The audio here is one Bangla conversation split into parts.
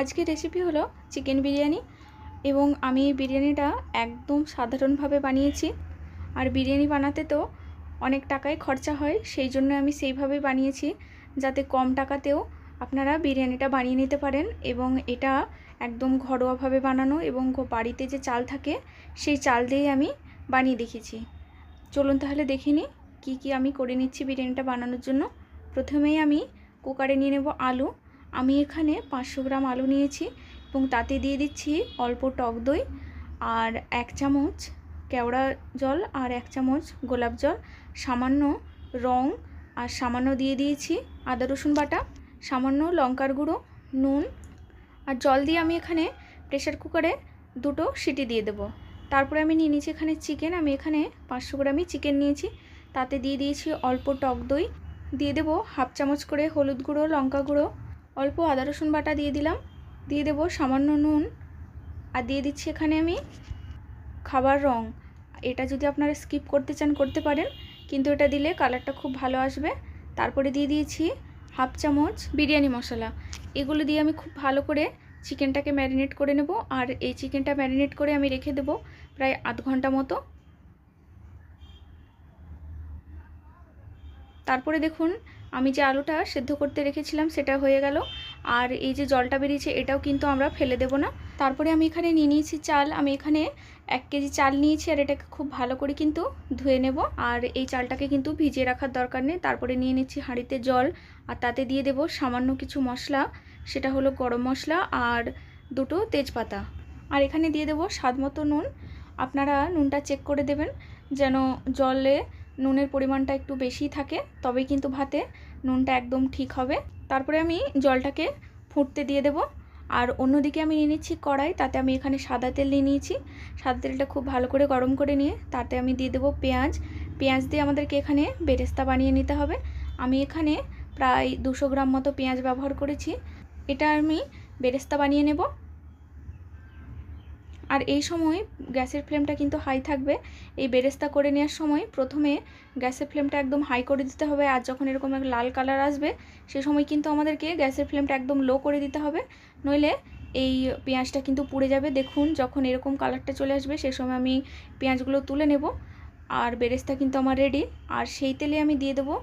আজকের রেসিপি হলো চিকেন বিরিয়ানি এবং আমি বিরিয়ানিটা একদম সাধারণভাবে বানিয়েছি। আর বিরিয়ানি বানাতে তো অনেক টাকাই খরচা হয়, সেই জন্য আমি সেইভাবেই বানিয়েছি যাতে কম টাকাতেও আপনারা বিরিয়ানিটা বানিয়ে নিতে পারেন এবং এটা একদম ঘরোয়াভাবে বানানো এবং বাড়িতে যে চাল থাকে, সেই চাল দিয়েই আমি বানিয়ে দেখেছি। চলুন তাহলে দেখে নিই কী কী আমি করে নিচ্ছি বিরিয়ানিটা বানানোর জন্য। প্রথমেই আমি কুকারে নিয়ে নেব আলু আমি এখানে পাঁচশো গ্রাম আলু নিয়েছি এবং তাতে দিয়ে দিচ্ছি অল্প টক দই আর এক চামচ কেওড়া জল আর এক চামচ গোলাপ জল, সামান্য রং আর সামান্য দিয়ে দিয়েছি আদা, রসুন বাটা, সামান্য লঙ্কার গুঁড়ো, নুন আর জল দিয়ে আমি এখানে প্রেসার কুকারে দুটো সিটি দিয়ে দেবো। তারপরে আমি নিয়ে নিয়েছি এখানে চিকেন, আমি এখানে পাঁচশো গ্রামই চিকেন নিয়েছি। তাতে দিয়ে দিয়েছি অল্প টক দই, দিয়ে দেবো হাফ চামচ করে হলুদ গুঁড়ো, লঙ্কা গুঁড়ো অল্প আদা, রসুন বাটা দিয়ে দিলাম। দিয়ে দেবো সামান্য নুন। আর দিয়ে দিচ্ছি এখানে আমি খাবার রং। এটা যদি আপনারা স্কিপ করতে চান, করতে পারেন। কিন্তু এটা দিলে কালারটা খুব ভালো আসবে। তারপরে দিয়ে দিয়েছি হাফ চামচ বিরিয়ানি মশলা। এগুলো দিয়ে আমি খুব ভালো করে চিকেনটাকে ম্যারিনেট করে নেব। আর এই চিকেনটা ম্যারিনেট করে আমি রেখে দেবো প্রায় আধ ঘণ্টা মতো। তারপরে দেখুন আমি যে আলুটা সেদ্ধ করতে রেখেছিলাম সেটা হয়ে গেল। আর এই যে জলটা বেরিয়েছে এটাও কিন্তু আমরা ফেলে দেব না। তারপরে আমি এখানে নিয়ে নিয়েছি চাল। আমি এখানে এক কেজি চাল নিয়েছি আর এটাকে খুব ভালো করে কিন্তু ধুয়ে নেব। আর এই চালটাকে কিন্তু ভিজিয়ে রাখার দরকার নেই। তারপরে নিয়ে নিচ্ছি হাঁড়িতে জল। আর তাতে দিয়ে দেব সামান্য কিছু মশলা। সেটা হলো গরম মশলা আর দুটো তেজপাতা। আর এখানে দিয়ে দেবো স্বাদ মতো নুন। আপনারা নুনটা চেক করে দেবেন। যেন জলে নুনের পরিমাণটা একটু বেশি থাকে, তবেই কিন্তু ভাতে নুনটা একদম ঠিক হবে। তারপরে আমি জলটাকে ফুটতে দিয়ে দেব। আর অন্যদিকে আমি নিয়ে নিচ্ছি কড়াই, তাতে আমি এখানে সাদা তেল নিয়ে নিয়েছি। সাদা তেলটা খুব ভালো করে গরম করে নিয়ে তাতে আমি দিয়ে দেবো পেঁয়াজ। পেঁয়াজ দিয়ে আমাদেরকে এখানে বেরেস্তা বানিয়ে নিতে হবে। আমি এখানে প্রায় দুশো গ্রাম মতো পেঁয়াজ ব্যবহার করেছি। এটা আমি বেরেস্তা বানিয়ে নেব। আর এই সময় গ্যাসের ফ্লেমটা কিন্তু হাই থাকবে। এই বেরেস্তা করে নেওয়ার সময় প্রথমে গ্যাসের ফ্লেমটা একদম হাই করে দিতে হবে আর যখন এরকম এক লাল কালার আসবে, সে সময় কিন্তু আমাদেরকে গ্যাসের ফ্লেমটা একদম লো করে দিতে হবে। নইলে এই পেঁয়াজটা কিন্তু পুড়ে যাবে। দেখুন যখন এরকম কালারটা চলে আসবে, সে সময় আমি পেঁয়াজগুলো তুলে নেব আর বেরেস্তা কিন্তু আমার রেডি আর সেই তেলে আমি দিয়ে দেবো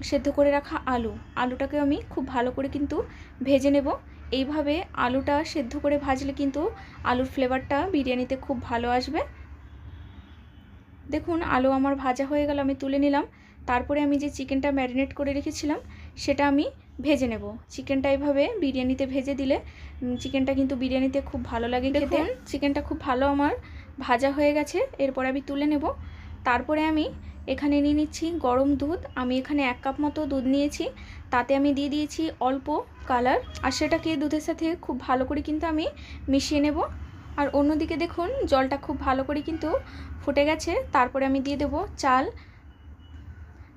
সেদ্ধ করে রাখা আলু। আলুটাকে আমি খুব ভালো করে কিন্তু ভেজে নেব। এইভাবে আলুটা সেদ্ধ করে ভাজলে কিন্তু আলুর ফ্লেভারটা বিরিয়ানিতে খুব ভালো আসবে। দেখুন আলু আমার ভাজা হয়ে গেল আমি তুলে নিলাম। তারপরে আমি যে চিকেনটা ম্যারিনেট করে রেখেছিলাম সেটা আমি ভেজে নেব। চিকেনটা এইভাবে বিরিয়ানিতে ভেজে দিলে চিকেনটা কিন্তু বিরিয়ানিতে খুব ভালো লাগে খেতে। চিকেনটা খুব ভালো আমার ভাজা হয়ে গেছে এরপর আমি তুলে নেব। তারপরে আমি এখানে নিয়ে নিচ্ছি গরম দুধ। আমি এখানে এক কাপ মতো দুধ নিয়েছি। তাতে আমি দিয়ে দিয়েছি অল্প কালার। আর সেটাকে দুধের সাথে খুব ভালো করে কিন্তু আমি মিশিয়ে নেব। আর অন্যদিকে দেখুন, জলটা খুব ভালো করে কিন্তু ফুটে গেছে। তারপরে আমি দিয়ে দেব চাল।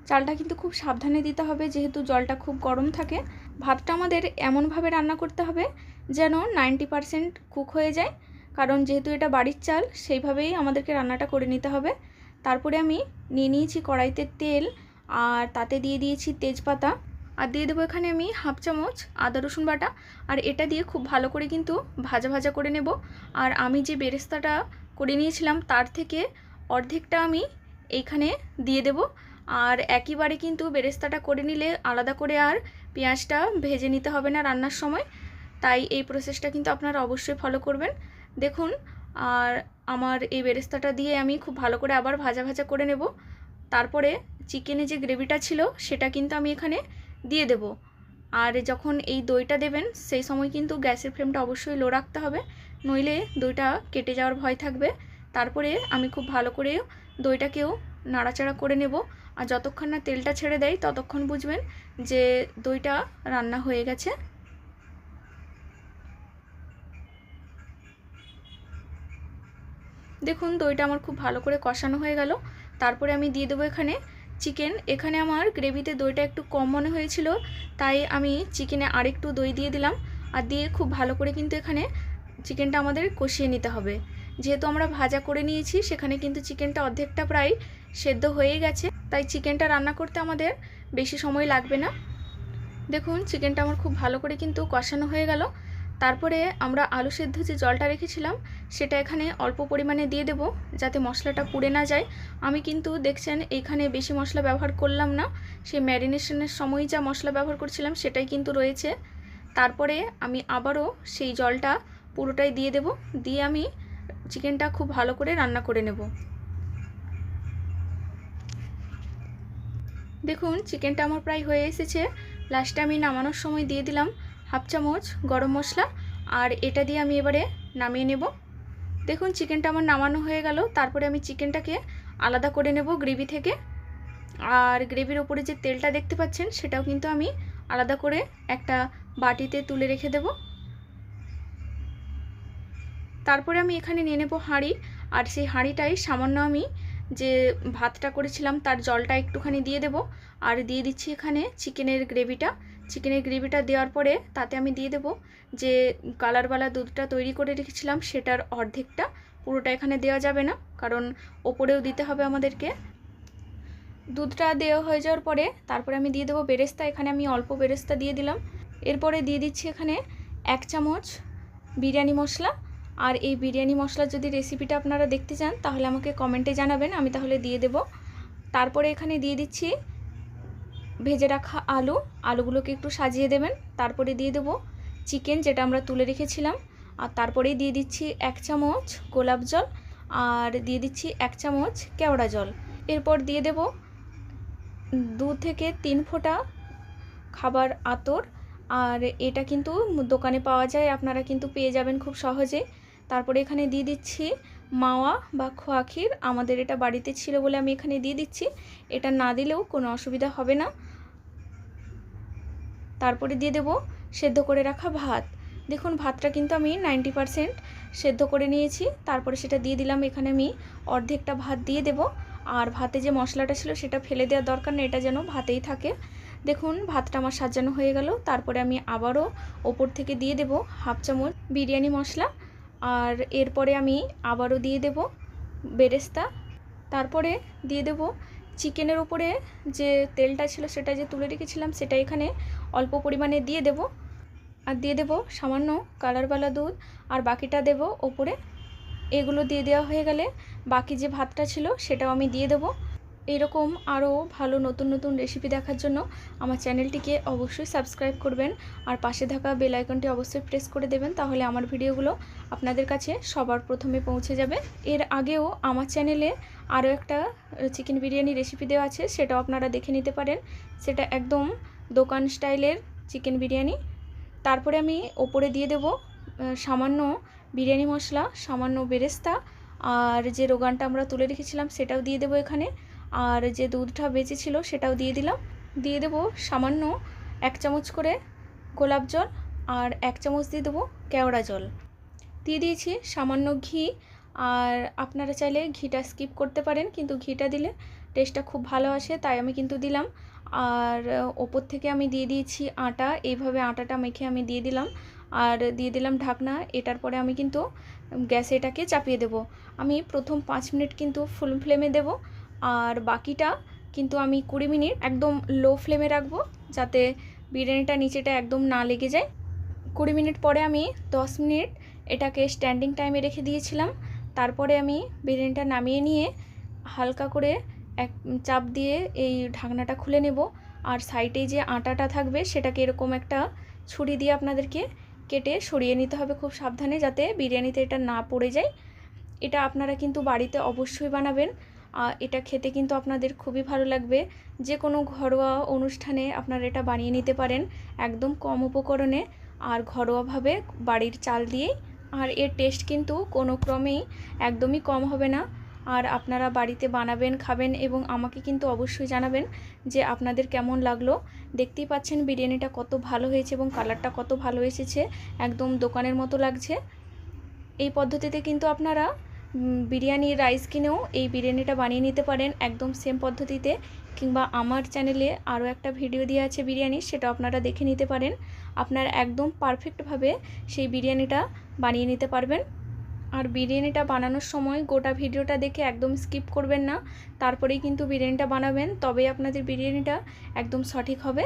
চালটা কিন্তু খুব সাবধানে দিতে হবে, যেহেতু জলটা খুব গরম থাকে। ভাতটা আমাদের এমনভাবে রান্না করতে হবে যেন নাইনটি পারসেন্ট কুক হয়ে যায়। কারণ যেহেতু এটা বাড়ির চাল, সেইভাবেই আমাদেরকে রান্নাটা করে নিতে হবে। তারপরে আমি নিয়ে নিয়েছি কড়াইতে তেল আর তাতে দিয়ে দিয়েছি তেজপাতা আর দিয়ে দেবো এখানে আমি হাফ চামচ আদা রসুন বাটা আর এটা দিয়ে খুব ভালো করে কিন্তু ভাজা ভাজা করে নেব। আর আমি যে বেরেস্তাটা করে নিয়েছিলাম তার থেকে অর্ধেকটা আমি এইখানে দিয়ে দেব। আর একইবারে কিন্তু বেরেস্তাটা করে নিলে আলাদা করে আর পেঁয়াজটা ভেজে নিতে হবে না রান্নার সময়। তাই এই প্রসেসটা কিন্তু আপনারা অবশ্যই ফলো করবেন। দেখুন, আর আমার এই বেরেস্তাটা দিয়ে আমি খুব ভালো করে আবার ভাজা ভাজা করে নেব। তারপরে চিকেনে যে গ্রেভিটা ছিল, সেটা কিন্তু আমি এখানে দিয়ে দেব। আর যখন এই দইটা দেবেন, সেই সময় কিন্তু গ্যাসের ফ্লেমটা অবশ্যই লো রাখতে হবে। নইলে দইটা কেটে যাওয়ার ভয় থাকবে। তারপরে আমি খুব ভালো করে দইটাকেও নাড়াচাড়া করে নেব। আর যতক্ষণ না তেলটা ছেড়ে দেয়, ততক্ষণ বুঝবেন যে দইটা রান্না হয়ে গেছে। দেখুন দইটা আমার খুব ভালো করে কষানো হয়ে গেল। তারপরে আমি দিয়ে দেবো এখানে চিকেন। এখানে আমার গ্রেভিতে দইটা একটু কম মনে হয়েছিল, তাই আমি চিকেনে আরেকটু দই দিয়ে দিলাম। আর দিয়ে খুব ভালো করে কিন্তু এখানে চিকেনটা আমাদের কষিয়ে নিতে হবে। যেহেতু আমরা ভাজা করে নিয়েছি, সেখানে কিন্তু চিকেনটা অর্ধেকটা প্রায় সেদ্ধ হয়ে গেছে, তাই চিকেনটা রান্না করতে আমাদের বেশি সময় লাগবে না। দেখুন, চিকেনটা আমার খুব ভালো করে কিন্তু কষানো হয়ে গেল। তারপরে আমরা আলু সেদ্ধ যে জলটা রেখেছিলাম, সেটা এখানে অল্প পরিমাণে দিয়ে দেব যাতে মশলাটা পুড়ে না যায়। আমি কিন্তু দেখছেন এখানে বেশি মশলা ব্যবহার করলাম না সেই ম্যারিনেশনের সময় যা মশলা ব্যবহার করছিলাম সেটাই কিন্তু রয়েছে। তারপরে আমি আবারও সেই জলটা পুরোটাই দিয়ে দেব, দিয়ে আমি চিকেনটা খুব ভালো করে রান্না করে নেব। দেখুন, চিকেনটা আমার প্রায় হয়ে এসেছে। লাস্টে আমি নামানোর সময় দিয়ে দিলাম। হাফ চামচ গরম মশলা আর এটা দিয়ে আমি এবারে নামিয়ে নেব। দেখুন চিকেনটা আমার নামানো হয়ে গেল। তারপরে আমি চিকেনটাকে আলাদা করে নেব গ্রেভি থেকে। আর গ্রেভির ওপরে যে তেলটা দেখতে পাচ্ছেন, সেটাও কিন্তু আমি আলাদা করে একটা বাটিতে তুলে রেখে দেব। তারপরে আমি এখানে নিয়ে নেব হাঁড়ি। আর সেই হাঁড়িটাই সামান্য আমি যে ভাতটা করেছিলাম, তার জলটা একটুখানি দিয়ে দেব। আর দিয়ে দিচ্ছি এখানে চিকেনের গ্রেভিটা। চিকেনের গ্রেভিটা দেওয়ার পরে তাতে আমি দিয়ে দেব যে কালারওয়ালা দুধটা তৈরি করে রেখেছিলাম, সেটার অর্ধেকটা। পুরোটা এখানে দেওয়া যাবে না, কারণ ওপরেও দিতে হবে আমাদেরকে। দুধটা দেওয়া হয়ে যাওয়ার পরে তারপরে আমি দিয়ে দেবো বেরেস্তা। এখানে আমি অল্প বেরেস্তা দিয়ে দিলাম। এরপরে দিয়ে দিচ্ছি এখানে এক চামচ বিরিয়ানি মশলা। আর এই বিরিয়ানি মশলার যদি রেসিপিটা আপনারা দেখতে চান, তাহলে আমাকে কমেন্টে জানাবেন, আমি তাহলে দিয়ে দেব। তারপরে এখানে দিয়ে দিচ্ছি ভেজে রাখা আলু, আলুগুলোকে একটু সাজিয়ে দেবেন। তারপরে দিয়ে দেব চিকেন, যেটা আমরা তুলে রেখেছিলাম। আর তারপরেই দিয়ে দিচ্ছি এক চামচ গোলাপ জল আর দিয়ে দিচ্ছি এক চামচ কেওড়া জল। এরপর দিয়ে দেব দু থেকে তিন ফোঁটা খাবার আতর। আর এটা কিন্তু দোকানে পাওয়া যায়, আপনারা কিন্তু পেয়ে যাবেন খুব সহজে। তারপরে এখানে দিয়ে দিচ্ছি মাওয়া বা খোয়া ক্ষীর আমাদের এটা বাড়িতে ছিল বলে আমি এখানে দিয়ে দিচ্ছি। এটা না দিলেও কোনো অসুবিধা হবে না। তারপরে দিয়ে দেব সেদ্ধ করে রাখা ভাত। দেখুন, ভাতটা কিন্তু আমি নাইনটি পারসেন্ট সেদ্ধ করে নিয়েছি। তারপরে সেটা দিয়ে দিলাম, এখানে আমি অর্ধেকটা ভাত দিয়ে দেব। আর ভাতে যে মশলাটা ছিল সেটা ফেলে দেওয়ার দরকার নেই, এটা যেন ভাতেই থাকে। দেখুন, ভাতটা আমার সাজানো হয়ে গেল। তারপরে আমি আবারও ওপর থেকে দিয়ে দেব হাফ চামচ বিরিয়ানি মশলা। আর এরপরে আমি আবারও দিয়ে দেব বেরেস্তা। তারপরে দিয়ে দেব চিকেনের উপরে যে তেলটা ছিল সেটা যে তুলে রেখেছিলাম সেটা এখানে অল্প পরিমাণে দিয়ে দেব। আর দিয়ে দেব সামান্য কালারওয়ালা দুধ আর বাকিটা দেব ওপরে। এগুলো দিয়ে দেওয়া হয়ে গেলে বাকি যে ভাতটা ছিল সেটাও আমি দিয়ে দেবো। এরকম আরও ভালো নতুন নতুন রেসিপি দেখার জন্য আমার চ্যানেলটিকে অবশ্যই সাবস্ক্রাইব করবেন আর পাশে থাকা বেল আইকনটি অবশ্যই প্রেস করে দেবেন তাহলে আমার ভিডিওগুলো আপনাদের কাছে সবার প্রথমে পৌঁছে যাবে। এর আগেও আমার চ্যানেলে আরও একটা চিকেন বিরিয়ানি রেসিপি দেওয়া আছে, সেটাও আপনারা দেখে নিতে পারেন। সেটা একদম দোকান স্টাইলের চিকেন বিরিয়ানি। তারপরে আমি ওপরে দিয়ে দেব সামান্য বিরিয়ানি মশলা, সামান্য বেরেস্তা, আর যে রোগানটা আমরা তুলে রেখেছিলাম সেটাও দিয়ে দেবো এখানে। আর যে দুধটা বেঁচে ছিল সেটাও দিয়ে দিলাম। দিয়ে দেবো সামান্য এক চামচ করে গোলাপ জল আর এক চামচ দিয়ে দেবো কেওড়া জল। দিয়ে দিয়েছি সামান্য ঘি আর আপনারা চাইলে ঘিটা স্কিপ করতে পারেন, কিন্তু ঘিটা দিলে টেস্টটা খুব ভালো আসে, তাই আমি কিন্তু দিলাম। আর ওপর থেকে আমি দিয়ে দিয়েছি আটা, এইভাবে আটাটা মেখে আমি দিয়ে দিলাম। আর দিয়ে দিলাম ঢাকনা, এটার পরে আমি কিন্তু গ্যাসে এটাকে চাপিয়ে দেব। আমি প্রথম পাঁচ মিনিট কিন্তু ফুল ফ্লেমে দেব। আর বাকিটা কিন্তু আমি কুড়ি মিনিট একদম লো ফ্লেমে রাখব যাতে বিরিয়ানিটা নিচেটা একদম না লেগে যায়। কুড়ি মিনিট পরে আমি দশ মিনিট এটাকে স্ট্যান্ডিং টাইমে রেখে দিয়েছিলাম। তারপরে আমি বিরিয়ানিটা নামিয়ে নিয়ে হালকা করে এক চাপ দিয়ে এই ঢাকনাটা খুলে নেব। আর সাইডে যে আটাটা থাকবে সেটাকে এরকম একটা ছুরি দিয়ে আপনাদেরকে কেটে সরিয়ে নিতে হবে খুব সাবধানে যাতে বিরিয়ানিতে এটা না পড়ে যায়। এটা আপনারা কিন্তু বাড়িতে অবশ্যই বানাবেন। এটা খেতে কিন্তু আপনাদের খুবই ভালো লাগবে। যে কোনো ঘরোয়া অনুষ্ঠানে আপনারা এটা বানিয়ে নিতে পারেন একদম কম উপকরণে আর ঘরোয়াভাবে বাড়ির চাল দিয়েই। আর এর টেস্ট কিন্তু কোনো ক্রমেই একদমই কম হবে না। আর আপনারা বাড়িতে বানাবেন, খাবেন এবং আমাকে কিন্তু অবশ্যই জানাবেন যে আপনাদের কেমন লাগল। দেখতেই পাচ্ছেন বিরিয়ানিটা কত ভালো হয়েছে এবং কালারটা কত ভালো এসেছে। একদম দোকানের মতো লাগছে। এই পদ্ধতিতে কিন্তু আপনারা বিরিয়ানির রাইস কিনেও এই বিরিয়ানিটা বানিয়ে নিতে পারেন একদম সেম পদ্ধতিতে। কিংবা আমার চ্যানেলে আরও একটা ভিডিও দেওয়া আছে বিরিয়ানি, সেটা আপনারা দেখে নিতে পারেন। আপনারা একদম পারফেক্টভাবে সেই বিরিয়ানিটা বানিয়ে নিতে পারবেন। আর বিরিয়ানিটা বানানোর সময় গোটা ভিডিওটা দেখে একদম স্কিপ করবেন না। তারপরেই কিন্তু বিরিয়ানিটা বানাবেন, তবেই আপনাদের বিরিয়ানিটা একদম সঠিক হবে।